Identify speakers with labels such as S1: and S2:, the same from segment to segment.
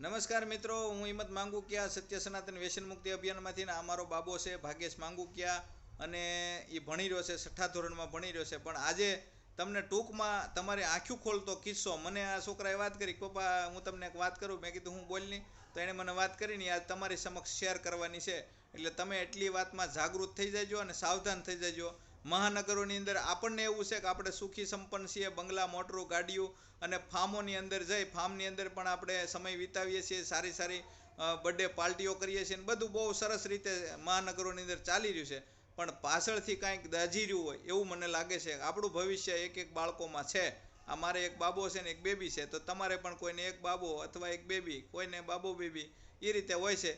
S1: નમસ્કાર મિત્રો, હું હિંમત માંગુકિયા, સત્ય સનાતન વ્યસન મુક્તિ અભિયાનમાંથી અમારો બાબો છે, ભાગ્યેશ માંગુકિયા. અને એ ભણી રહ્યો છે, છઠ્ઠા ધોરણમાં ભણી રહ્યો છે. પણ આજે તમને ટૂંકમાં તમારે આંખ્યું ખોલતો કિસ્સો. મને આ છોકરાએ વાત કરી, પપ્પા, હું તમને એક વાત કરું. મેં કીધું, હું બોલની. તો એણે મને વાત કરીને આજ તમારી સમક્ષ શેર કરવાની છે. એટલે તમે એટલી વાતમાં જાગૃત થઈ જજો અને સાવધાન થઈ જજો. મહાનગરોની અંદર આપણને એવું છે કે આપણે સુખી સંપન્ન છીએ, બંગલા, મોટરો, ગાડીઓ અને ફાર્મોની અંદર જઈ, ફાર્મની અંદર પણ આપણે સમય વિતાવીએ છીએ, સારી સારી બર્થડે પાર્ટીઓ કરીએ છીએ અને બધું બહુ સરસ રીતે મહાનગરોની અંદર ચાલી રહ્યું છે. પણ પાછળથી કાંઈક દાજી રહ્યું હોય એવું મને લાગે છે. આપણું ભવિષ્ય એક એક બાળકોમાં છે. આ મારે એક બાબો છે ને એક બેબી છે. તો તમારે પણ કોઈને એક બાબો અથવા એક બેબી, કોઈને બાબો બેબી એ રીતે હોય છે.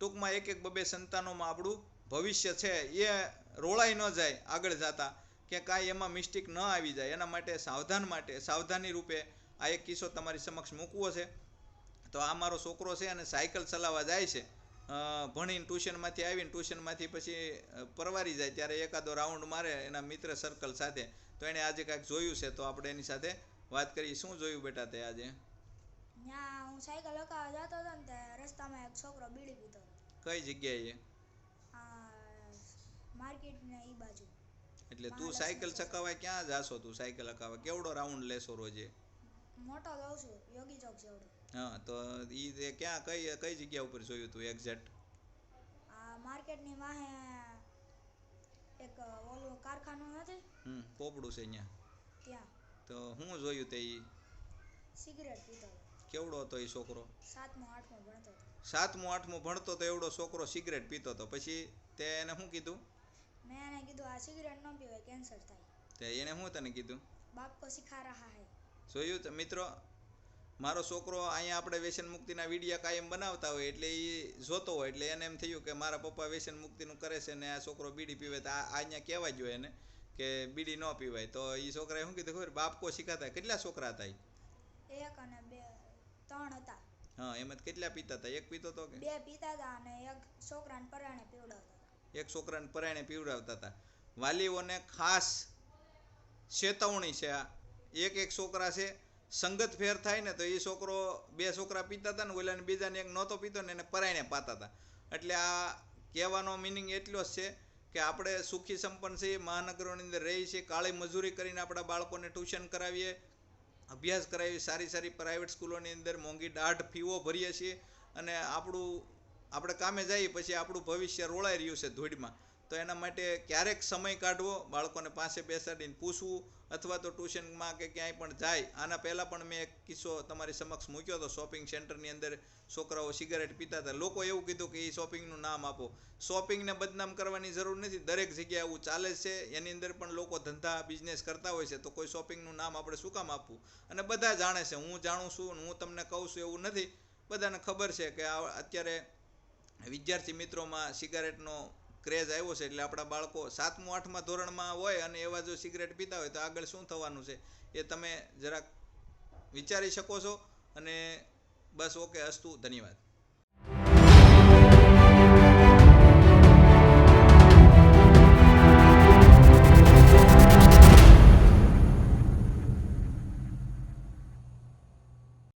S1: ટૂંકમાં એક એક બબે સંતાનોમાં આપણું ભવિષ્ય છે. એ રોળાઈ ન જાય આગળ જતા કે કાંઈ એમાં મિસ્ટેક ન આવી જાય. એના માટે સાવધાન માટે સાવધાની રૂપે આ એક કિસ્સો તમારી સમક્ષ મૂકવો છે. તો આ મારો છોકરો છે અને સાયકલ ચલાવવા જાય છે. ભણીને ટ્યુશનમાંથી આવીને ટ્યુશનમાંથી પછી પરવારી જાય ત્યારે એકાદો રાઉન્ડ મારે એના મિત્ર સર્કલ સાથે. તો એણે આજે કાંઈક જોયું છે તો આપણે એની સાથે વાત કરી શું જોયું બેટા તે આજે?
S2: ત્યાં હું સાયકલ હકાવા જતો હતો ને રસ્તામાં એક છોકરો બીડી પીતો
S1: કઈ જગ્યાએ?
S2: આ માર્કેટ ને એ બાજુ.
S1: એટલે તું સાયકલ
S2: ચોક.
S1: ચકાવવા ક્યાં જાશો તું? સાયકલ હકાવવા કેવડો રાઉન્ડ લેશો રોજે?
S2: મોટો લઉં છું યોગી ચોક જેવડો
S1: હા તો ઈ ક્યાં કઈ કઈ જગ્યા ઉપર જોયું તું એક્ઝેક્ટ
S2: આ માર્કેટની વાહે એક ઓલું કારખાનું નથી?
S1: હમ પોપડું છે અહીંયા
S2: ત્યાં.
S1: તો હું જોયું તે ઈ?
S2: સિગરેટ પીતો
S1: કેવડો હતો એ છોકરો?
S2: સાતમો આઠમો ભણતો
S1: સાતમું આઠમું ભણતો તો એવડો છોકરો સિગરેટ પીતો હતો. પછી તે એને શું કીધું?
S2: મેં એને કીધું આ સિગરેટ ન પીવાય કેન્સર થાય.
S1: તે એને શું તને કીધું?
S2: બાપ કો સિખા રહા હે.
S1: જોયું તો મિત્રો મારો છોકરો અહીંયા આપણે વ્યસન મુક્તિના વિડીયા કાયમ બનાવતા હોય એટલે એ જોતો હોય એટલે એને એમ થયું કે મારા પપ્પા વ્યસન મુક્તિનું કરે છે ને આ છોકરો બીડી પીવે તો આ અહીંયા કહેવા જોઈએ એને કે બીડી ન પીવાય. તો એ છોકરાએ શું કીધું ખબર? બાપ કો શીખાતા કેટલા છોકરા હતા
S2: એક અને બે ત્રણ હતા.
S1: હા એમાં કેટલા પીતા હતા? એક પીતો હતો કે?
S2: બે પીતા હતા અને એક છોકરાને પરાણે પીવડાવતા
S1: એક છોકરાને પરાયણે પીવડાવતા હતા. વાલીઓને ખાસ ચેતવણી છે આ. એક એક છોકરા છે, સંગત ફેર થાય ને તો એ છોકરો બે છોકરા પીતા હતા ને ઓલાને બીજાને એક નહોતો પીતો ને એને પરાયણે પાતા હતા. એટલે આ કહેવાનો મિનિંગ એટલો જ છે કે આપણે સુખી સંપન્ન છીએ, મહાનગરોની અંદર રહીએ છીએ, કાળી મજૂરી કરીને આપણા બાળકોને ટ્યુશન કરાવીએ, અભ્યાસ કરાવી સારી સારી પ્રાઇવેટ સ્કૂલોની અંદર મોંઘી દાઢ ફીઓ ભરીએ છીએ અને આપણું આપણે કામે જઈએ પછી આપણું ભવિષ્ય રોળાઈ રહ્યું છે ધૂળમાં. તો એના માટે ક્યારેક સમય કાઢવો, બાળકોને પાસે બેસાડીને પૂછવું, અથવા તો ટ્યુશનમાં કે ક્યાંય પણ જાય. આના પહેલાં પણ મેં એક કિસ્સો તમારી સમક્ષ મૂક્યો હતો. શોપિંગ સેન્ટરની અંદર છોકરાઓ સિગારેટ પીતા હતા. લોકો એવું કીધું કે એ શોપિંગનું નામ આપો. શોપિંગને બદનામ કરવાની જરૂર નથી. દરેક જગ્યાએ એવું ચાલે છે. એની અંદર પણ લોકો ધંધા, બિઝનેસ કરતા હોય છે. તો કોઈ શોપિંગનું નામ આપણે શું કામ આપવું? અને બધા જાણે છે. હું જાણું છું હું તમને કહું છું એવું નથી. બધાને ખબર છે કે અત્યારે વિદ્યાર્થી મિત્રોમાં સિગારેટનો ક્રેઝ આવ્યો છે એટલે આપણા બાળકો સાતમું, આઠમા ધોરણમાં હોય અને એવા જો સિગરેટ પીતા હોય તો આગળ શું થવાનું છે એ તમે જરાક વિચારી શકો છો અને બસ ઓકે, અસ્તુ, ધન્યવાદ.